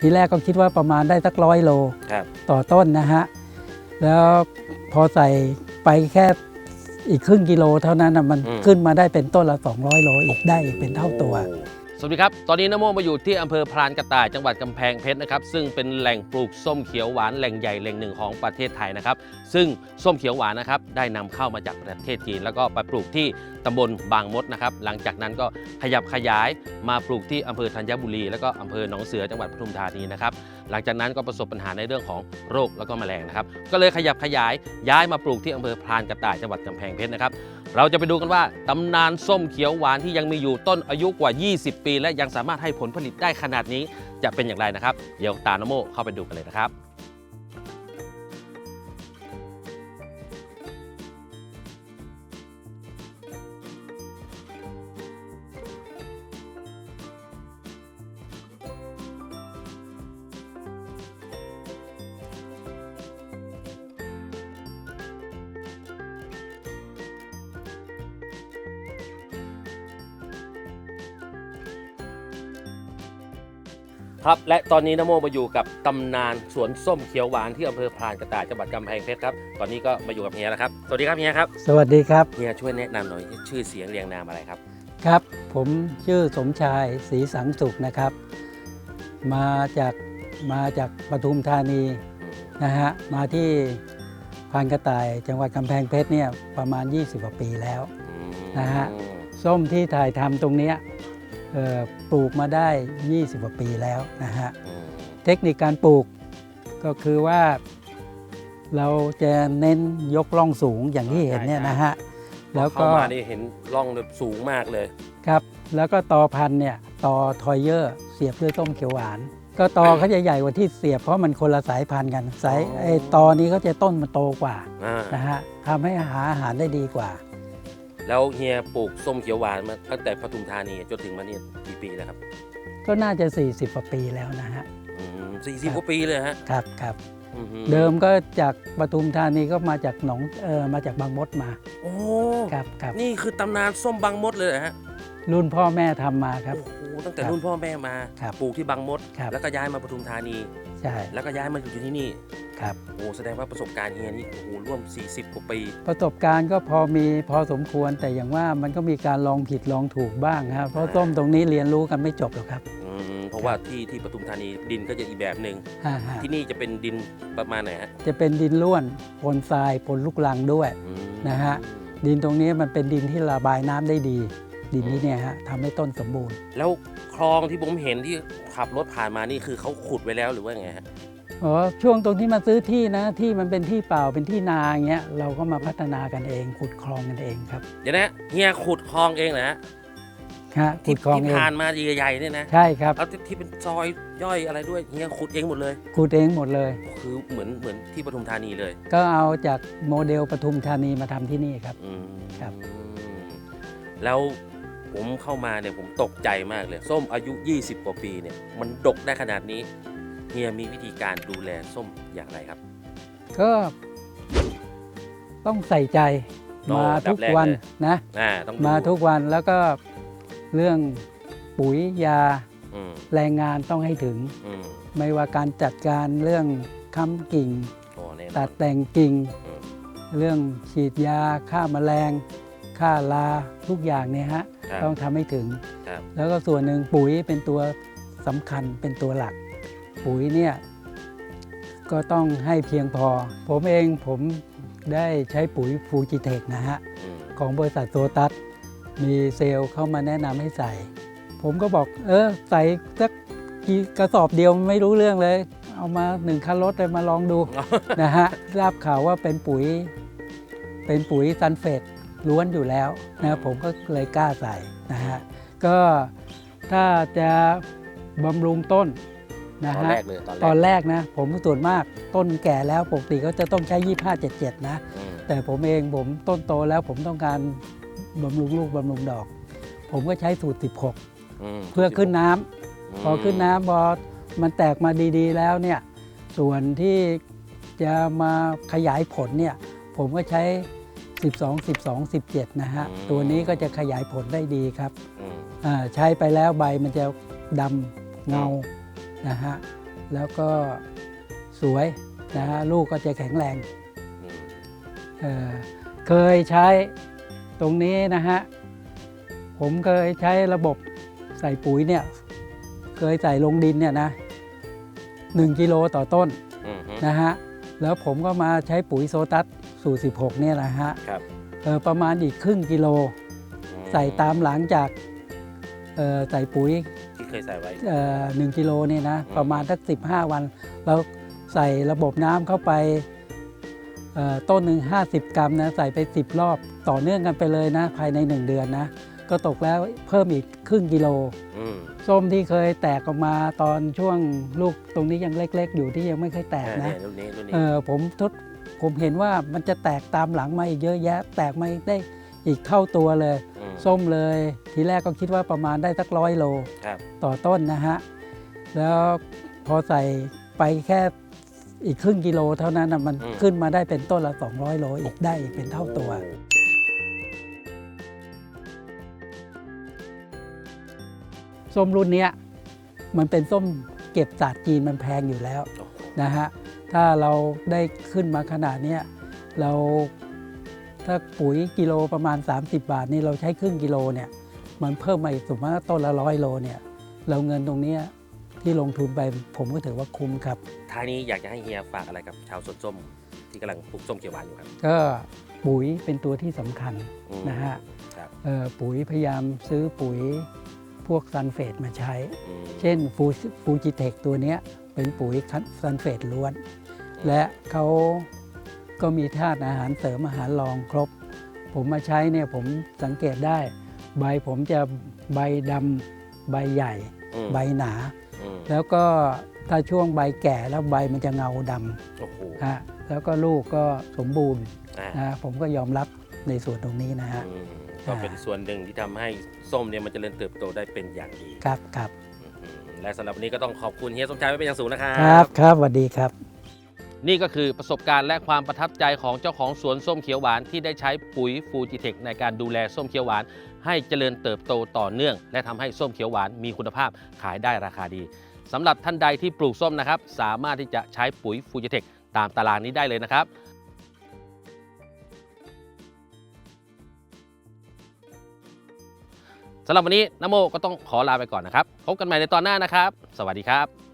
ทีแรกก็คิดว่าประมาณได้สักร้อยโลครับต่อต้นนะฮะ แล้วพอใส่ไปแค่อีกครึ่งกิโลเท่านั้นนะมันอืมขึ้นมาได้เป็นต้นละ 200 โลอีกได้อีกเป็นเท่าตัวโอ้ สวัสดีครับ ตอนนี้นโมมาอยู่ที่อำเภอพรานกระต่ายจังหวัดกำแพงเพชรนะครับ ซึ่งเป็นแหล่งปลูกส้มเขียวหวานแหล่งใหญ่แหล่งหนึ่งของประเทศไทยนะครับ ซึ่งส้มเขียวหวานนะครับได้นำเข้ามาจากประเทศจีน แล้วก็ไปปลูกที่ตำบลบางมดนะครับ หลังจากนั้นก็ขยับขยายมาปลูกที่อำเภอธัญบุรี แล้วก็อำเภอหนองเสือจังหวัดปทุมธานีนะครับ หลังจากนั้นก็ประสบปัญหาในเรื่องของโรคแล้วก็แมลงนะครับ ก็เลยขยับขยายย้ายมาปลูกที่อำเภอพรานกระต่ายจังหวัดกำแพงเพชรนะครับ เราจะไปดูกันว่าตำนานส้มเขียวหวานที่ยังมีอยู่ต้นอายุกว่า 20 ปี และยังสามารถให้ผลผลิตได้ขนาดนี้จะเป็นอย่างไรนะครับ เดี๋ยวตาโนโมเข้าไปดูกันเลยนะครับ ครับและตอนนี้นโมมาอยู่กับตำนานสวนส้มเขียวหวานที่อำเภอพรานกระต่ายจังหวัดกำแพงเพชรครับตอนนี้ก็มาอยู่กับเฮียแล้วครับสวัสดีครับเฮียครับสวัสดีครับเฮียช่วยแนะนำหน่อยชื่อเสียงเรียงนามอะไรครับ ครับ ผมชื่อสมชายศรีสังสุขนะครับ มาจากมาจากปทุมธานีนะฮะมาที่พานกระต่ายจังหวัดกำแพงเพชรเนี่ยประมาณ 20กว่าปีแล้วนะฮะส้มที่ถ่ายทำตรงเนี้ยเอ่อ ปลูกมาได้ 20กว่าปีแล้วนะฮะอืมเทคนิคการปลูกก็คือว่าเราจะเน้นยกล่องสูงอย่างที่เห็นเนี่ยนะฮะแล้วก็เข้ามานี่เห็นร่องแบบสูงมากเลยครับ แล้วก็ตอพันธุ์เนี่ยตอทอยเยอร์เสียบด้วยต้มเขียวหวาน ก็ตอเขาจะใหญ่กว่าที่เสียบเพราะมันคนละสายพันธุ์กันสายอ๋อไอ้ตอนี้เขาจะต้นมันโตกว่าอ่านะฮะทำให้หาอาหารได้ดีกว่า แล้วเฮียปลูกส้มเขียวหวานมาตั้งแต่ปทุมธานีจนถึงมาเนี่ยกี่ปีแล้วครับก็น่าจะ 40กว่าปีแล้วนะฮะสี่สิบกว่าปีเลยฮะครับครับอื้อหือเดิมก็จากปทุมธานีก็มาจากหนองเออมาจากบางมดมาโอ้ครับครับนี่คือตำนานส้มบางมดเลยเหรอฮะรุ่นพ่อแม่ทำมาครับ โอ้โห ตั้งแต่ครับรุ่นพ่อแม่มาครับปลูกที่บางมด ครับแล้วก็ย้ายมาปทุมธานี ใช่แล้วก็ย้ายมาอยู่ที่นี่ครับ โอ้แสดงว่าประสบการณ์เฮียนี่โอ้โหร่วม 40กว่าปีประสบการณ์ก็พอมีพอสมควรแต่อย่างว่ามันก็มีการลองผิดลองถูกบ้างครับเพราะส้มตรงนี้เรียนรู้กันไม่จบหรอกครับอืมเพราะว่าที่ที่ปทุมธานีดินก็จะอีกแบบหนึ่งฮ่าฮ่าที่นี่จะเป็นดินประมาณไหนฮะจะเป็นดินล้วนปนทรายปนลูกรังด้วย อืมนะฮะ ดินตรงนี้มันเป็นดินที่ระบายน้ำได้ดี ดินนี้เนี่ยฮะทำให้ต้นสมบูรณ์ แล้วคลองที่ผมเห็นที่ขับรถผ่านมานี่คือเขาขุดไว้แล้วหรือว่าไงฮะอ๋อช่วงตรงที่มาซื้อที่นะที่มันเป็นที่เปล่าเป็นที่นาอย่างเงี้ยเราก็มาพัฒนากันเอง ขุดคลองกันเองครับเดี๋ยวนะเฮียขุดคลองเองเหรอฮะฮะขุที่ดคลองที่เองผ่านมาใหญ่ๆเนี่ยนะใช่ครับแล้วที่ที่เป็นซอยย่อยอะไรด้วยเฮียขุดเองหมดเลย ขุดเองหมดเลย คือเหมือนเหมือนที่ปทุมธานีเลยก็เอาจากโมเดลปทุมธานีมาทำที่นี่ครับ อืมครับ แล้ว ผมเข้ามาเนี่ยผมตกใจมากเลย ส้มอายุ 20 กว่าปีเนี่ยมันดกได้ขนาดนี้เฮียมีวิธีการดูแลส้มอย่างไรครับ ก็ต้องใส่ใจโอ้มาอันดับทุกแรกวันเลย นะ อ่าต้องดูมาทุกวันแล้วก็เรื่องปุ๋ยยาอืมแรงงานต้องให้ถึง อืมไม่ว่าการจัดการเรื่องค้ำกิ่ง โอ้แน่นอตันดแต่งกิ่ง อืมเรื่องฉีดยาฆ่าแมลง ฆ่าราทุกอย่างเนี่ยฮะครับต้องทำให้ถึง ครับ แล้วก็ส่วนหนึ่งปุ๋ยเป็นตัวสำคัญเป็นตัวหลัก ปุ๋ยเนี่ยก็ต้องให้เพียงพอ ผมเองผมได้ใช้ปุ๋ยฟูจิเทคนะฮะ อืม ของบริษัทโซตัสมีเซลล์เข้ามาแนะนำให้ใส่ ผมก็บอก เออ ใส่สักกี่กระสอบเดียวไม่รู้เรื่องเลย เอามาหนึ่งคันรถเลยมาลองดู นะฮะทราบข่าวว่าเป็นปุ๋ย เป็นปุ๋ยซันเฟต ล้วนอยู่แล้วนะผมก็เลยกล้าใส่นะฮะก็ถ้าจะบำรุงต้นนะตอนฮะแรกเลยตอนแรกตอนแรกนะผมส่วนมากต้นแก่แล้วปกติก็จะต้องใช้ 2577 นะ อืมแต่ผมเองผมต้นโตแล้วผมต้องการบำรุงลูกบำรุงดอก ผมก็ใช้สูตร16มเพื่อขึ้นน้ำ มพอขึ้นน้ำพอมันแตกมาดีๆแล้วเนี่ยส่วนที่จะมาขยายผลเนี่ยผมก็ใช้ 12 12 17 นะฮะตัวนี้ก็จะขยายผลได้ดีครับอืม อ่าใช้ไปแล้วใบมันจะดำเงานะฮะ แล้วก็สวยนะฮะ ลูกก็จะแข็งแรงอืมเอ่อเคยใช้ตรงนี้นะฮะ ผมเคยใช้ระบบใส่ปุ๋ยเนี่ย เคยใส่ลงดินเนี่ยนะ1กิโลต่อต้น อืมฮึนะฮะ แล้วผมก็มาใช้ปุ๋ยโซตัส สูตร16เนี่ยนะฮะครับเออประมาณอีกครึ่งกิโลอืใส่ตามหลังจากเอ่อใส่ปุ๋ยที่เคยใส่ไว้เอ่อหนึ่งกิโลเนี่ยนะอืมประมาณสักสิบห้าวัน เราใส่ระบบน้ำเข้าไปเอ่อต้นหนึ่ง50 กรัมนะใส่ไป 10 รอบต่อเนื่องกันไปเลยนะ ภายใน 1 เดือนนะ ก็ตกแล้วเพิ่มอีกครึ่งกิโลอืมส้มที่เคยแตกออกมาตอนช่วงลูกตรงนี้ยังเล็ก ๆ อยู่ที่ยังไม่เคยแตกนะเยรุ่นนี้รุ่นนี้เออผมทด ผมเห็นว่ามันจะแตกตามหลังมาอีกเยอะแยะ แตกมาอีกได้อีกเท่าตัวเลยมส้มเลย ทีแรกก็คิดว่าประมาณได้สักร้อยโลครับ ต่อต้นนะฮะ แล้วพอใส่ไปแค่อีกครึ่งกิโลเท่านั้นนะมันอืม ขึ้นมาได้เป็นต้นละ 200 โลอีกได้อีกเป็นเท่าตัว ส้มรุ่นเนี้ยมันเป็นส้มเก็บศาสตร์จีนมันแพงอยู่แล้วโอ้โหนะฮะ ถ้าเราได้ขึ้นมาขนาดเนี้ยเราถ้าปุ๋ยกิโลประมาณ 30 บาทนี่เราใช้ครึ่งกิโลเนี่ยมันเพิ่มมาอีกสมมติว่าต้นละร้อยโลเนี่ยเราเงินตรงเนี้ยที่ลงทุนไปผมก็ถือว่าคุ้มครับท้ายนี้อยากจะให้เฮียฝากอะไรกับชาวสวนส้มที่กำลังปลูกส้มเขียวหวานอยู่ครับ ก็ปุ๋ยเป็นตัวที่สำคัญอืมนะฮะครับเอ่อปุ๋ยพยายามซื้อปุ๋ย พวกซันเฟตมาใช้อืมเช่นฟูฟูจิเทคตัวเนี้ยเป็นปุ๋ยซันเฟตล้วน และเขาก็มีธาตุอาหารเสริมอาหารรองครบ ผมมาใช้เนี่ยผมสังเกตได้ ใบผมจะใบดำใบใหญ่อืมใบหนาอืมแล้วก็ถ้าช่วงใบแก่แล้วใบมันจะเงาดโอ้โหำฮะแล้วก็ลูกก็สมบูรณ์อ่านะผมก็ยอมรับในส่วนตรงนี้นะฮะอืม ก็เป็นส่วนหนึ่งที่ทำให้ส้มเนี่ยมันเจริญเติบโตได้เป็นอย่างดีครับครับอืมและสำหรับวันนี้ก็ต้องขอบคุณเฮียสมชายไว้เป็นอย่างสูงนะครั ครับครับสวัสดีครับ นี่ก็คือประสบการณ์และความประทับใจของเจ้าของสวนส้มเขียวหวานที่ได้ใช้ปุ๋ยฟูจิเทคในการดูแลส้มเขียวหวาน ให้เจริญเติบโตต่อเนื่อง และทำให้ส้มเขียวหวานมีคุณภาพขายได้ราคาดีสำหรับท่านใดที่ปลูกส้มนะครับ สามารถที่จะใช้ปุ๋ยฟูจิเทคตามตารางนี้ได้เลยนะครับ สำหรับวันนี้นโมก็ต้องขอลาไปก่อนนะครับ พบกันใหม่ในตอนหน้านะครับ สวัสดีครับ